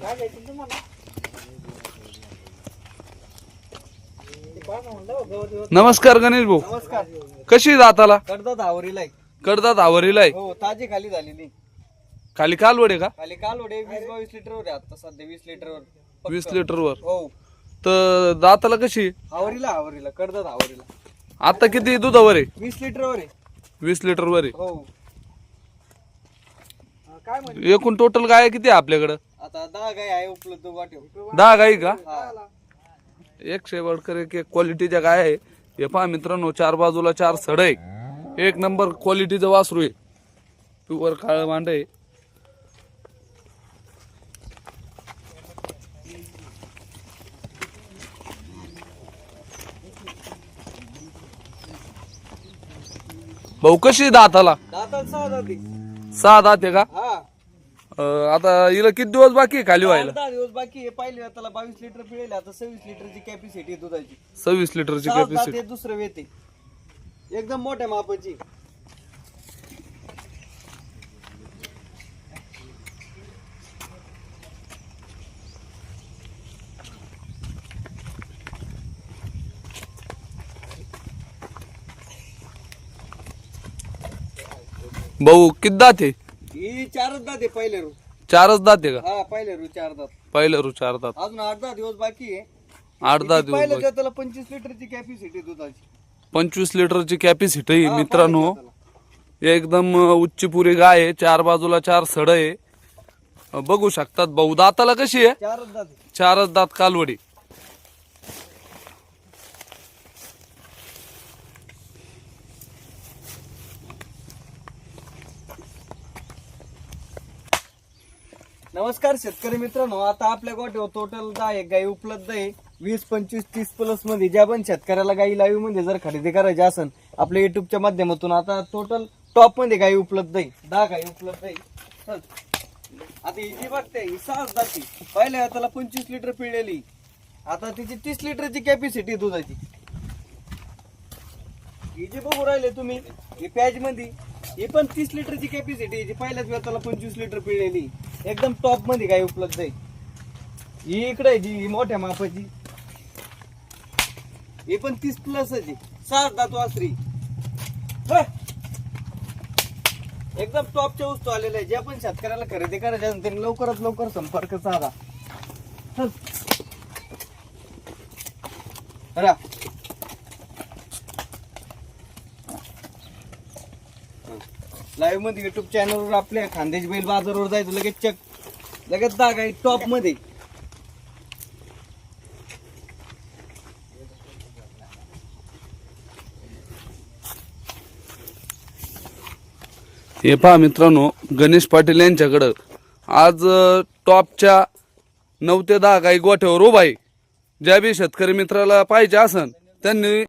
तुम्हाला. नमस्कार गणेश भाऊ. नमस्कार कशी दाताला? कडदा आवरीला आहे. कडदात आवरीला आहे. हो ताजी खाली झालेली. खाली कालवड आहे का? खाली काल ओढे वीस बावीस लिटरवर आहे आता सध्या वीस लिटरवर. फक्त. वीस लिटरवर. हो. तर दाताला कशी आवरीला आवरीला कडदा आवरीला. आता किती दुधावर आहे? वीस लिटरवर आहे. वीस लिटरवर आहे. हो. हा, काय म्हणजे एकूण टोटल गाय किती आहे आपल्याकडं? आता दहा गाय आहे उपलब्ध वाटेव दहा गाई का? हा. एक शेवटकर एक एक क्वालिटीच्या गाय आहे. हे पहा मित्रांनो चार बाजूला चार सड आहे. एक नंबर क्वालिटीचं वासरू आहे. प्युअर काळ मांड आहे. भाऊ कशी दाताला दाताला सहा जाती सहा दात आहे का? हा. अं, आता हिला किती दिवस बाकी आहे खाली व्हायला? दहा दिवस बाकी आहे. पाहिले त्याला बावीस लिटर पिळेल आता सव्वीस लिटरची कॅपॅसिटी आहे दुधाची. सव्वीस लिटरची सहा कॅपॅसिटी दुसरं वेते. एकदम मोठ्या मापाची. भाऊ किती दात आहे? ही चारच दात आहे पहिले रू. चारच दात आहे का? हा रू चार दात. पहिलं रू चार दात. अजून आठ दहा दिवस बाकी आहे. आठ दहा दिवस बाकी. पंचवीस लिटरची कॅपॅसिटी दुधाची. पंचवीस लिटरची कॅपॅसिटी आहे हा, मित्रांनो. एकदम उच्चपुरी गाय आहे चार बाजूला चार सड आहे. अं, बघू शकतात भाऊ. दाताला कशी आहे? चारच दात आहे. चारच दात कालवडी. नमस्कार शेतकरी मित्रांनो आता आपल्या गोठ्यावर टोटल दहा एक गाई उपलब्ध आहे. वीस पंचवीस तीस प्लसमध्ये ज्या पण शेतकऱ्याला गाई लाईव्हमध्ये म्हणजे जर खरेदी करायची असेल आपल्या युट्यूबच्या माध्यमातून आता टोटल टॉपमध्ये गाई उपलब्ध आहे. दहा गाई उपलब्ध आहे. चल. आता ही जी बघते ही सहाच जाती. पहिले त्याला पंचवीस लिटर पिळलेली. आता तिची तीस लिटरची कॅपॅसिटी दुधाची. ही जी बघू राहिले तुम्ही ही पॅच मध्ये ही पण तीस लिटरची कॅपॅसिटी पहिल्याच वेळा त्याला पंचवीस लिटर पिळलेली. एकदम टॉपमध्ये गाय उपलब्ध आहे. ही इकडे आहे जी ही मोठ्या मापाची. ही पण तीस प्लस आहे. सहा दात वासरी. एकदम टॉपच्या वस्तू आलेल्या आहे ज्या पण शेतकऱ्याला खरेदी करायच्या नंतर त्यांनी लवकरात लवकर संपर्क साधा चल. रा. लाईव्हमध्ये युट्यूब चॅनलवर आपल्या खानदेश बैल बाजारवर जायचं. लगेच चक लगेच दाग आहे टॉपमध्ये. हे पहा मित्रांनो गणेश पाटील यांच्याकडं. आज टॉपच्या नऊ ते दहा काही गोठ्यावर उभा आहे. ज्या बी शेतकरी मित्राला पाहिजे असन त्यांनी